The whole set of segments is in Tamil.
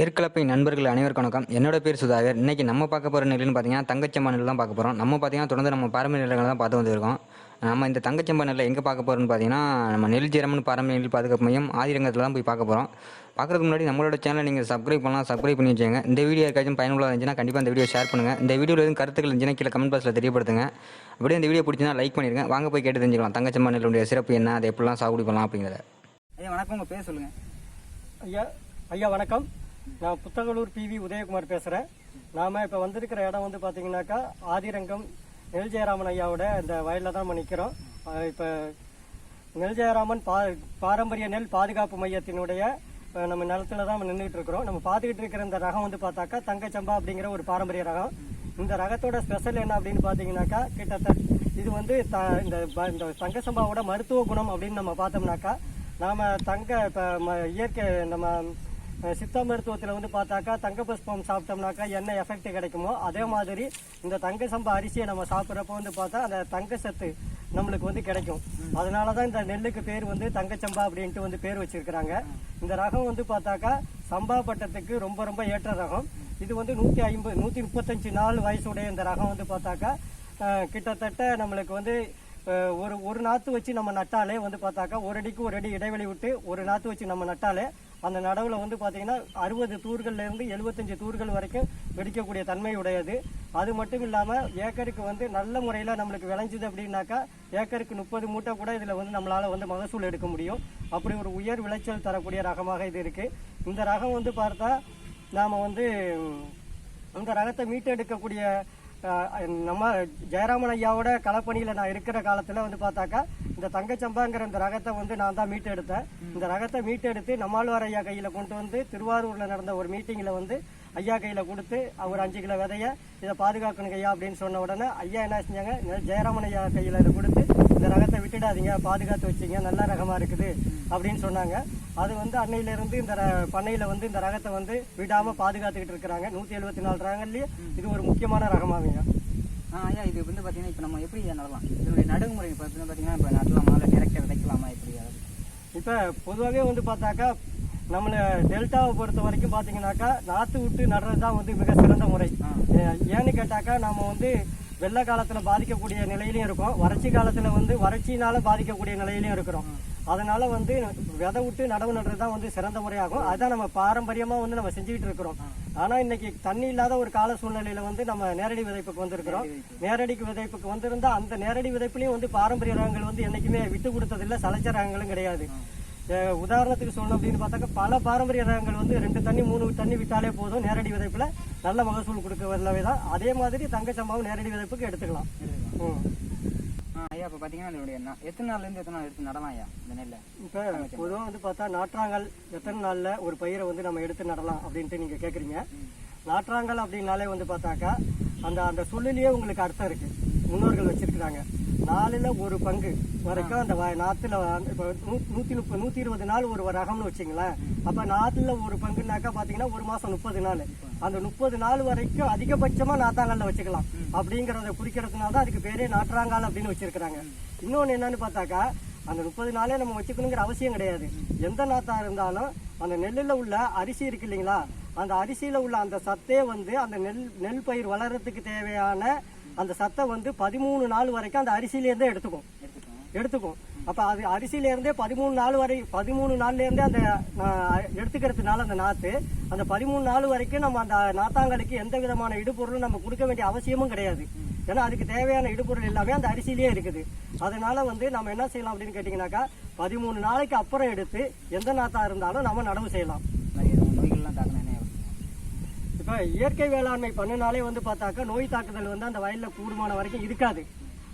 ஏற்கலப்பை நண்பர்கள் அனைவருக்கும் வணக்கம் என்னோட பேர் சுதாகர். இன்னைக்கு நம்ம பார்க்க போகிற நெல்லுன்னு பார்த்தீங்கன்னா தங்கச்சம்பா நெல் தான் பார்க்க போகிறோம் நம்ம பார்த்தீங்கன்னா தொடர்ந்து நம்ம பாரம்பரிய நிலங்களை தான் பார்த்து வந்திருக்கோம். நம்ம இந்த தங்கச்சம்பா நெல்லை எங்கே பார்க்க போகிறோம்னு பார்த்தீங்கன்னா நம்ம நெல் ஜீரம்னு பாரம்பரிய நெல் பாதுகாப்பு மையம் ஆதிரங்கத்தில் தான் போய் பார்க்க போகிறோம் பார்க்குறதுக்கு முன்னாடி நம்மளோட சேனலை நீங்கள் சப்ஸ்கிரைப் பண்ணலாம். சப்ஸ்கிரைப் பண்ணி வச்சுங்க இந்த வீடியோ யாருக்காச்சும் பயனுள்ளதாக இருந்துச்சுன்னா கண்டிப்பாக இந்த வீடியோ ஷேர் பண்ணுங்கள் இந்த வீடியோவில் எதுவும் கருத்துக்கள் இருந்துச்சுன்னா கீழே கமெண்ட் பாக்ஸில் தெரியப்படுத்துங்க. அப்படியே இந்த வீடியோ பிடிச்சினா லைக் பண்ணிடுங்க வாங்க போய் கேட்டு தெரிஞ்சுக்கலாம். தங்கச்சம்பா நெல்லுடைய சிறப்பு என்ன? அதை எப்படிலாம் சாகுடி பண்ணலாம் அப்படிங்கிறத. ஐயா வணக்கம். உங்கள் பேர் சொல்லுங்கள் ஐயா ஐயா வணக்கம். நான் புத்தகலூர் பிவி உதயகுமார் பேசுகிறேன் நாம் இப்போ வந்திருக்கிற இடம் வந்து பார்த்தீங்கன்னாக்கா ஆதிரங்கம் நெல் ஜெயராமன் ஐயாவோட இந்த வயலில் தான் நம்ம நிற்கிறோம் இப்போ நெல் ஜெயராமன் பா பாரம்பரிய நெல் பாதுகாப்பு மையத்தினுடைய நம்ம நிலத்துல தான் நின்றுட்டு இருக்கிறோம். நம்ம பார்த்துக்கிட்டு இருக்கிற இந்த ரகம் வந்து பார்த்தாக்கா தங்கச்சம்பா அப்படிங்கிற ஒரு பாரம்பரிய ரகம். இந்த ரகத்தோட ஸ்பெஷல் என்ன அப்படின்னு பார்த்தீங்கன்னாக்கா கிட்டத்தட்ட இது வந்து த இந்த ப- இந்த தங்கச்சம்பாவோட மருத்துவ குணம் அப்படின்னு நம்ம பார்த்தோம்னாக்கா நாம தங்க இப்போ இயற்கை நம்ம சித்த மருத்துவத்தில் வந்து பார்த்தாக்கா தங்க புஷ்பம் சாப்பிட்டோம்னாக்கா என்ன எஃபெக்ட் கிடைக்குமோ அதே மாதிரி இந்த தங்க சம்பா அரிசியை நம்ம சாப்பிட்றப்ப வந்து பார்த்தா அந்த தங்க சத்து நம்மளுக்கு வந்து கிடைக்கும். அதனால தான் இந்த நெல்லுக்கு பேர் வந்து தங்கச்சம்பா அப்படின்ட்டு வந்து பேர் வச்சிருக்கிறாங்க. இந்த ரகம் வந்து பார்த்தாக்கா சம்பா பட்டத்துக்கு ரொம்ப ரொம்ப ஏற்ற ரகம். இது வந்து நூற்றி ஐம்பது நூற்றி முப்பத்தஞ்சு நாள் வயசுடைய இந்த ரகம் வந்து பார்த்தாக்கா கிட்டத்தட்ட நம்மளுக்கு வந்து ஒரு ஒரு நாற்று வச்சு நம்ம நட்டாலே வந்து பார்த்தாக்கா ஒரு அடிக்கு ஒரு அடி இடைவெளி விட்டு ஒரு நாற்று வச்சு நம்ம நட்டாலே அந்த நடவில் வந்து பார்த்தீங்கன்னா அறுபது தூர்கள்லேருந்து எழுபத்தஞ்சு தூர்கள் வரைக்கும் வெடிக்கக்கூடிய தன்மை உடையது. அது மட்டும் இல்லாமல் ஏக்கருக்கு வந்து நல்ல முறையில் நம்மளுக்கு விளைஞ்சுது அப்படின்னாக்கா ஏக்கருக்கு முப்பது மூட்டை கூட இதில் வந்து நம்மளால் வந்து மகசூல் எடுக்க முடியும். அப்படி ஒரு உயர் விளைச்சல் தரக்கூடிய ரகமாக இது இருக்குது இந்த ரகம் வந்து பார்த்தா நாம் வந்து இந்த ரகத்தை மீட்டெடுக்கக்கூடிய நம்ம ஜெயராமன் ஐயாவோட களப்பணியில் நான் இருக்கிற காலத்தில் வந்து பார்த்தாக்கா இந்த தங்கச்சம்பாங்கிற இந்த ரகத்தை வந்து நான் தான் மீட்டெடுத்தேன். இந்த ரகத்தை மீட்டெடுத்து நம்மாழ்வார் ஐயா கையில் கொண்டு வந்து திருவாரூரில் நடந்த ஒரு மீட்டிங்கில் வந்து ஐயா கையில் கொடுத்து அவர் அஞ்சு கிலோ விதைய இதை பாதுகாக்கணுங்க ஐயா அப்படின்னு சொன்ன உடனே ஐயா என்ன செஞ்சாங்க? ஜெயராமன் ஐயா கையில் இதை கொடுத்து இந்த ரகத்தை விட்டுடாதீங்க பாதுகாத்து வச்சிங்க நல்ல ரகமாக இருக்குது அப்படின்னு சொன்னாங்க. அது வந்து அன்னையிலிருந்து இந்த பண்ணையில வந்து இந்த ரகத்தை வந்து விடாம பாதுகாத்துக்கிட்டு இருக்கிறாங்க. நூத்தி எழுபத்தி நாலு ரகங்கள்லயே இது ஒரு முக்கியமான ரகமாகுங்க ஐயா இது வந்து பார்த்தீங்கன்னா இப்போ நம்ம எப்படி நடலாம்? இதனுடைய நடுமுறை இப்போ பார்த்தீங்கன்னா இப்போ நடலாமா இல்லை டேரக்டாக விதைக்கலாமா எப்படி? இப்ப பொதுவாகவே வந்து பார்த்தாக்கா நம்மள டெல்டாவை பொறுத்த வரைக்கும் பாத்தீங்கன்னாக்கா நாத்து விட்டு நடுறது தான் வந்து மிக சிறந்த முறை. ஏன்னு கேட்டாக்கா நாம வந்து வெள்ள காலத்துல பாதிக்கக்கூடிய நிலையிலும் இருக்கும். வறட்சி காலத்துல வந்து வறட்சியினால பாதிக்கக்கூடிய நிலையிலையும் இருக்கிறோம். அதனால வந்து விதை விட்டு நடவு நடுறது தான் வந்து சிறந்த முறையாகும். அதான் நம்ம பாரம்பரியமா வந்து நம்ம செஞ்சுக்கிட்டு இருக்கிறோம். ஆனா இன்னைக்கு தண்ணி இல்லாத ஒரு கால சூழ்நிலையில வந்து நம்ம நேரடி விதைப்புக்கு வந்திருக்கிறோம். நேரடிக்கு விதைப்புக்கு வந்திருந்தா அந்த நேரடி விதைப்புலயும் வந்து பாரம்பரிய ரகங்கள் வந்து என்னைக்குமே விட்டு கொடுத்ததில்ல சலைச்ச ரகங்களும் கிடையாது. உதாரணத்துக்கு சொல்லணும் அப்படின்னு பார்த்தாக்கா பல பாரம்பரிய ரகங்கள் வந்து ரெண்டு தண்ணி மூணு தண்ணி விட்டாலே போதும் நேரடி விதைப்புல. நல்ல மகசூல் கொடுக்க வரலவே தான். அதே மாதிரி தங்கச்சம்பாவும் நேரடி விதைப்புக்கு எடுத்துக்கலாம். ஐயா இப்போ பார்த்தீங்கன்னா இதனுடைய எத்தனை நாள்லேருந்து எத்தனை நாள் எடுத்து நடலாம் ஐயா இந்த நெல்லை? இப்போ பொதுவாக வந்து பார்த்தா நாற்றாங்கல் எத்தனை நாளில் ஒரு பயிரை வந்து நம்ம எடுத்து நடலாம் அப்படின்ட்டு நீங்கள் கேட்குறீங்க நாற்றாங்கல் அப்படின்னாலே வந்து பார்த்தாக்கா அந்த அந்த சொல்லிலேயே உங்களுக்கு அர்த்தம் இருக்கு. முன்னோர்கள் வச்சிருக்கிறாங்க. நாலில் ஒரு பங்கு. வரைக்கும் அந்த வ- நாத்துல இப்போ நூற்றி முப்பது நூற்றி இருபது நாள் ஒரு ரகம்னு வச்சுங்களேன். அப்போ நாத்துல ஒரு பங்குனாக்கா பார்த்தீங்கன்னா ஒரு மாதம் முப்பது நாள். அந்த முப்பது நாள் வரைக்கும் அதிகபட்சமாக நாத்தாங்கல்ல வச்சுக்கலாம். அப்படிங்கிறத குறிக்கிறதுனால தான் அதுக்கு பேரே நாற்றாங்கால் அப்படின்னு வச்சிருக்கிறாங்க. இன்னொன்று என்னன்னு பார்த்தாக்கா அந்த முப்பது நாளே நம்ம வச்சுக்கணுங்கிற அவசியம் கிடையாது. எந்த நாத்தா இருந்தாலும் அந்த நெல்லில் உள்ள அரிசி இருக்கு இல்லைங்களா? அந்த அரிசியில உள்ள அந்த சத்தே வந்து அந்த நெல் நெல் பயிர் வளர்கிறதுக்கு தேவையான அந்த சத்தம் வந்து பதிமூணு நாள் வரைக்கும் அந்த அரிசியிலேருந்தே எடுத்துக்கும். எடுத்துக்கும். அப்போ அது அரிசியிலேருந்தே பதிமூணு நாள் வரை பதிமூணு நாள்லேருந்தே அந்த எடுத்துக்கிறதுனால அந்த நாற்று அந்த பதிமூணு நாள் வரைக்கும் நம்ம அந்த நாத்தாங்களுக்கு எந்த விதமான இடுபொருளும் நம்ம கொடுக்க வேண்டிய அவசியமும் கிடையாது. ஏன்னா அதுக்கு தேவையான இடுபொருள் எல்லாமே அந்த அரிசியிலேயே இருக்குது. அதனால வந்து நம்ம என்ன செய்யலாம் அப்படின்னு கேட்டிங்கனாக்கா பதிமூணு நாளைக்கு அப்புறம் எடுத்து எந்த நாத்தா இருந்தாலும் நம்ம நடவு செய்யலாம் இந்த மாதிரி எதுவும் நோய்கள்லாம் தாக்கணும் என்ன ஆகும்? இப்போ இயற்கை வேளாண்மை பண்ணினாலே வந்து பார்த்தாக்கா நோய் தாக்குதல் வந்து அந்த வயலில் கூடுமான வரைக்கும் இருக்காது.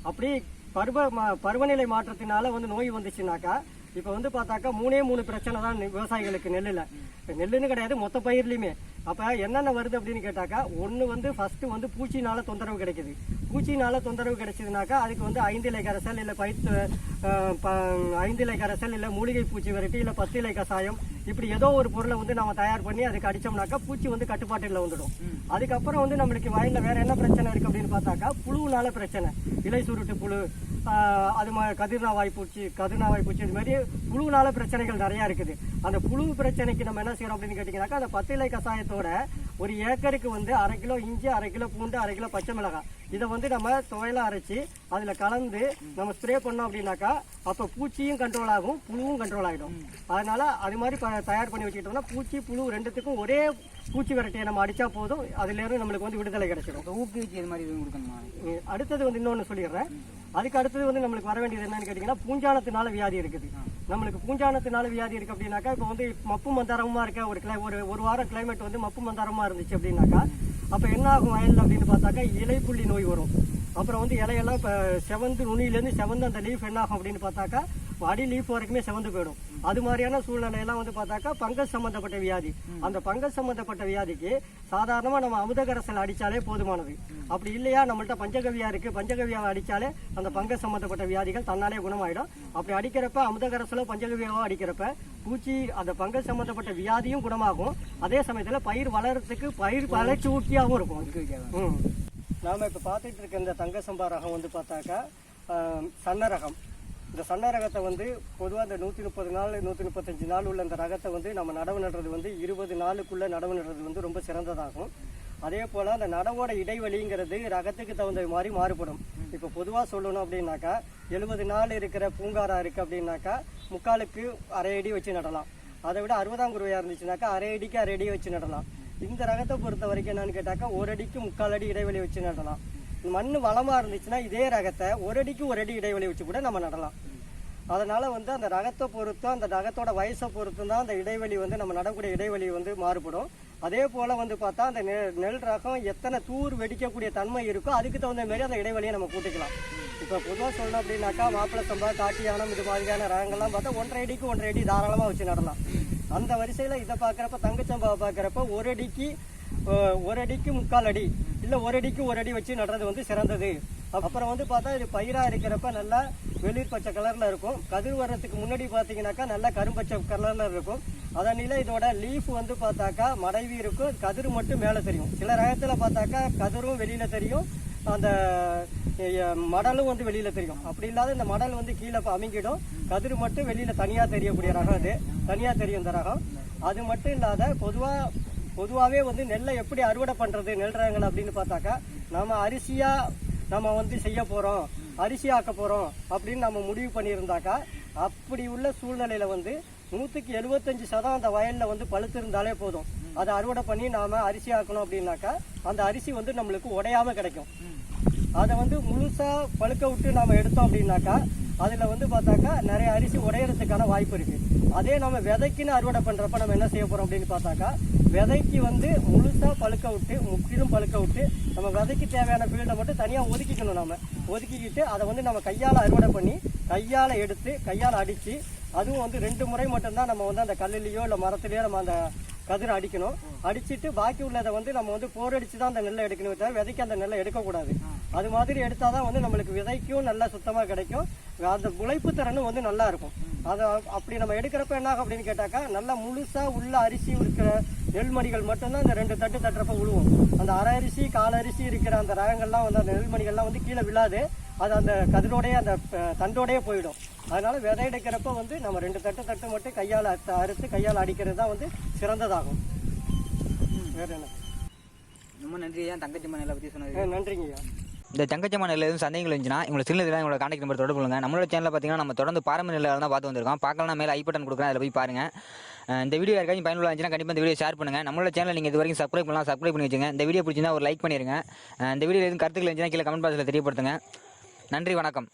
அப்படி பருவ ம- பருவநிலை மாற்றத்தினால வந்து நோய் வந்துச்சுனாக்கா இப்போ வந்து பார்த்தாக்கா மூணே மூணு பிரச்சனை தான் விவசாயிகளுக்கு நெல்லில். இப்போ நெல்லுன்னு கிடையாது மொத்த பயிர்லையுமே. அப்போ என்னென்ன வருது அப்படின்னு கேட்டாக்கா ஒன்று வந்து ஃபர்ஸ்ட் வந்து பூச்சினால தொந்தரவு கிடைக்குது. பூச்சினால தொந்தரவு கிடைச்சதுனாக்கா அதுக்கு வந்து ஐந்து இலை கரைசல் இல்லை பைத்து அஹ், ப- ஐந்து இலை கரைசல் இல்லை மூலிகை பூச்சி வெரைட்டி இல்லை பத்து இலை கசாயம் இப்படி ஏதோ ஒரு பொருளை வந்து நம்ம தயார் பண்ணி அதுக்கு அடிச்சோம்னாக்கா பூச்சி வந்து கட்டுப்பாட்டில் வந்துடும். அதுக்கப்புறம் வந்து நம்மளுக்கு வயல்ல வேற என்ன பிரச்சனை இருக்கு அப்படின்னு பார்த்தாக்கா புழுனால பிரச்சனை. இலை சுருட்டு புழு அது மாதிரி கதிர்நாவாய் பூச்சி கதிர்நாவாய் பூச்சி இது மாதிரி புழுனால பிரச்சனைகள் நிறைய இருக்குது. அந்த புழு பிரச்சனைக்கு நம்ம என்ன செய்யறோம் அப்படின்னு கேட்டீங்கன்னாக்கா அந்த பத்து இலை கஷாயத்தோட ஒரு ஏக்கருக்கு வந்து அரை கிலோ இஞ்சி அரை கிலோ பூண்டு அரை கிலோ பச்சை மிளகாய். இதை வந்து நம்ம துவையில அரைச்சி அதுல கலந்து நம்ம ஸ்ப்ரே பண்ணோம் அப்படின்னாக்கா அப்ப பூச்சியும் கண்ட்ரோல் ஆகும் புழுவும் கண்ட்ரோல் ஆகிடும் அதனால அது மாதிரி தயார் பண்ணி வச்சுக்கிட்டோம்னா பூச்சி புழு ரெண்டுத்துக்கும் ஒரே பூச்சி விரட்டியை நம்ம அடிச்சா போதும். அதுல இருந்து நம்மளுக்கு வந்து விடுதலை கிடைச்சிடும். ஊக்குவிச்சு இது மாதிரி கொடுக்கணுமா? அடுத்தது வந்து இன்னொன்று சொல்லிடுறேன். அதுக்கு அடுத்தது வந்து நம்மளுக்கு வர வேண்டியது என்னன்னு கேட்டிங்கன்னா பூஞ்சானத்தினால வியாதி இருக்குது. நம்மளுக்கு பூஞ்சானத்தினால வியாதி இருக்கு அப்படின்னாக்கா இப்போ வந்து மப்பு மந்தாரமா இருக்க ஒரு கிளை ஒரு ஒரு வாரம் கிளைமேட் வந்து மப்பு மந்தாரமா இருந்துச்சு அப்படின்னாக்கா அப்போ என்ன ஆகும் வயலில் அப்படின்னு பார்த்தாக்கா இலைப்புள்ளி நோய் வரும். அப்புறம் வந்து இலையெல்லாம் இப்போ செவந்து நுனியிலேருந்து செவந்து அந்த லீஃப் என்ன ஆகும் அப்படின்னு பார்த்தாக்கா அடி லீஃப் வரைக்குமே செவந்து போயிடும். அது மாதிரியான சூழ்நிலையெல்லாம் வந்து பார்த்தாக்கா பங்கஸ் சம்பந்தப்பட்ட வியாதி. அந்த பங்கஸ் சம்பந்தப்பட்ட வியாதிக்கு சாதாரணமாக நம்ம அமுதகரசல் அடித்தாலே போதுமானது. அப்படி இல்லையா நம்மள்ட்ட பஞ்சகவியா இருக்கு. பஞ்சகவியாவை அடித்தாலே அந்த பங்கஸ் சம்பந்தப்பட்ட வியாதிகள் தன்னாலே குணமாயிடும். அப்படி அடிக்கிறப்ப அமுதகரசலோ பஞ்சகவியாவோ அடிக்கிறப்ப பூச்சி அந்த பங்கஸ் சம்பந்தப்பட்ட வியாதியும் குணமாகும். அதே சமயத்தில் பயிர் வளர்றதுக்கு பயிர் வளர்ச்சி ஊட்டியாகவும் இருக்கும். ஊக்குவிக்காக ம். நாம இப்ப பார்த்துட்டு இருக்க இந்த தங்க சம்பா ரகம் வந்து பார்த்தாக்கா சன்ன ரகம் இந்த சண்டை ரகத்தை வந்து பொதுவாக இந்த நூற்றி முப்பது நாள் நூற்றி முப்பத்தஞ்சு நாள் உள்ள இந்த ரகத்தை வந்து நம்ம நடவு நடுறது வந்து இருபது நாளுக்குள்ளே நடவு நடுறது வந்து ரொம்ப சிறந்ததாகும். அதே போல் அந்த நடவோட இடைவெளிங்கிறது ரகத்துக்கு தகுந்த மாதிரி மாறுபடும். இப்போ பொதுவாக சொல்லணும் அப்படின்னாக்கா எழுபது நாள் இருக்கிற பூங்காரா இருக்குது அப்படின்னாக்கா முக்காலுக்கு அரை அடி வச்சு நடலாம். அதை விட அறுபதாம் குருவையாக இருந்துச்சுனாக்கா அரை அடிக்கு அரை அடி வச்சு நடலாம். இந்த ரகத்தை பொறுத்த வரைக்கும் என்னன்னு கேட்டாக்கா ஒரு அடிக்கு முக்கால் அடி இடைவெளி வச்சு நடலாம். மண் வளமாக இருந்துச்சுன்னா இதே ரகத்தை ஒரு அடிக்கு ஒரு அடி இடைவெளி வச்சு கூட நம்ம நடலாம். அதனால் வந்து அந்த ரகத்தை பொறுத்தும் அந்த ரகத்தோட வயசை பொறுத்தும் தான் அந்த இடைவெளி வந்து நம்ம நடக்கூடிய இடைவெளி வந்து மாறுபடும். அதே போல் வந்து பார்த்தா அந்த நெ- நெல் ரகம் எத்தனை தூர் வெடிக்கக்கூடிய தன்மை இருக்கோ அதுக்கு தகுந்த மாதிரி அந்த இடைவெளியை நம்ம கூட்டிக்கலாம். இப்போ பொதுவாக சொல்லணும் அப்படின்னாக்கா மாப்பிள்ளை சம்பா காட்டியானம் இது மாதிரியான ரகங்கள்லாம் பார்த்தா ஒன்றரை அடிக்கு ஒன்றரை அடி தாராளமாக வச்சு நடலாம். அந்த வரிசையில் இதை பார்க்குறப்ப தங்கச்சம்பாவை பார்க்குறப்ப ஒரு அடிக்கு ஒரு அடிக்கு முக்கால் அடி இல்லை ஒரு அடிக்கு ஒரு அடி வச்சு நடுறது வந்து சிறந்தது. அப்புறம் வந்து பார்த்தா இது பயிராக இருக்கிறப்ப நல்லா வெளிர் பச்சை கலரில் இருக்கும். கதிர் வர்றதுக்கு முன்னாடி பார்த்தீங்கன்னாக்கா நல்லா கரும்பச்சை கலரில் இருக்கும். அதனால இதோட லீஃப் வந்து பார்த்தாக்கா மடைவி இருக்கும். கதிர் மட்டும் மேலே தெரியும். சில ரகத்தில் பார்த்தாக்கா கதிரும் வெளியில் தெரியும். அந்த மடலும் வந்து வெளியில் தெரியும். அப்படி இல்லாத இந்த மடல் வந்து கீழே அமைங்கிடும். கதிர் மட்டும் வெளியில் தனியாக தெரியக்கூடிய ரகம் அது. தனியாக தெரியும் இந்த ரகம். அது மட்டும் இல்லாத பொதுவாக பொதுவாகவே வந்து நெல்லை எப்படி அறுவடை பண்ணுறது நெல் ரகங்கள் அப்படின்னு பார்த்தாக்கா நம்ம அரிசியாக நம்ம வந்து செய்ய போகிறோம் அரிசி ஆக்க போகிறோம் அப்படின்னு நம்ம முடிவு பண்ணியிருந்தாக்கா அப்படி உள்ள சூழ்நிலையில் வந்து நூற்றுக்கு எழுபத்தஞ்சு சதம் அந்த வயலில் வந்து பழுத்திருந்தாலே போதும். அதை அறுவடை பண்ணி நாம் அரிசி ஆக்கணும் அப்படின்னாக்கா அந்த அரிசி வந்து நம்மளுக்கு உடையாம கிடைக்கும். அதை வந்து முழுசாக பழுக்க விட்டு நாம் எடுத்தோம் அப்படின்னாக்கா அதில் வந்து பார்த்தாக்கா நிறைய அரிசி உடையறதுக்கான வாய்ப்பு இருக்குது அதே நம்ம விதைக்குன்னு அறுவடை பண்ணுறப்ப நம்ம என்ன செய்ய போகிறோம் அப்படின்னு பார்த்தாக்கா விதைக்கு வந்து முழுசாக பழுக்க விட்டு முற்றிலும் பழுக்க விட்டு நம்ம விதைக்கு தேவையான ஃபீல்டை மட்டும் தனியாக ஒதுக்கிக்கணும் நம்ம ஒதுக்கிக்கிட்டு அதை வந்து நம்ம கையால் அறுவடை பண்ணி கையால் எடுத்து கையால் அடித்து அதுவும் வந்து ரெண்டு முறை மட்டும்தான் நம்ம வந்து அந்த கல்லுலேயோ இல்லை மரத்துலேயோ நம்ம அந்த கதிரை அடிக்கணும். அடிச்சுட்டு பாக்கி உள்ளதை வந்து நம்ம வந்து போர் அடிச்சு தான் அந்த நெல்லை எடுக்கணுமே தவிர விதைக்கு அந்த நெல்லை எடுக்கக்கூடாது. அது மாதிரி எடுத்தால் தான் வந்து நம்மளுக்கு விதைக்கும் நல்லா சுத்தமாக கிடைக்கும். அந்த உழைப்பு திறனும் வந்து நல்லா இருக்கும். அதை அப்படி நம்ம எடுக்கிறப்ப என்ன ஆகும் அப்படின்னு கேட்டாக்கா நல்லா முழுசா உள்ள அரிசி இருக்கிற நெல்மணிகள் மட்டும்தான் இந்த ரெண்டு தட்டு தட்டுறப்ப விழுவும் அந்த அரை அரிசி கால் அரிசி இருக்கிற அந்த ரகங்கள்லாம் வந்து அந்த நெல்மணிகள்லாம் வந்து கீழே விழாது. அது அந்த கதிரோடயே அந்த தண்டோடயே போயிடும். அதனால விதை எடுக்கிறப்ப வந்து நம்ம ரெண்டு தட்டு தட்டு மட்டும் கையால் அறுத்து கையால் அடிக்கிறது தான் வந்து சிறந்ததாகும். வேற என்ன? ரொம்ப நன்றி ஐயா தங்கச்சி மண்ணில் பற்றி சொன்னது அஹ், நன்றிங்கய்யா. இந்த தங்கச்சம்மா நெல்ல எதுவும் சந்தேகங்கள் இருந்துச்சுன்னா உங்களுக்கு சில எங்களோட காண்டாக்ட் நம்பர் தொடர்பு கொள்ளுங்க. நம்மளோட சேனலில் பார்த்தீங்கன்னா நம்ம தொடர்ந்து பாரம்பரிய நிலையில் தான் பார்த்து வந்திருக்கோம். பார்க்கலாம் மேலே ஐ பட்டன் கொடுக்குறேன் அதில் போய் பாருங்கள் இந்த வீடியோ யாருக்காச்சும் பயனுள்ள இருந்துச்சுன்னா கண்டிப்பாக இந்த வீடியோ ஷேர் பண்ணுங்கள் நம்மளோட சேனல் நீங்கள் இது வரைக்கும் சப்ஸ்கிரைப் பண்ணலாம் சப்ஸ்கிரைப் பண்ணி வச்சுங்க. இந்த வீடியோ பிடிச்சிருந்தா ஒரு லைக் பண்ணிடுங்க இந்த வீடியோ எதுவும் கருத்துக்கள் இருந்துச்சுன்னா கீழே கமெண்ட் பாக்ஸில் தெரியப்படுத்துங்க. நன்றி வணக்கம்.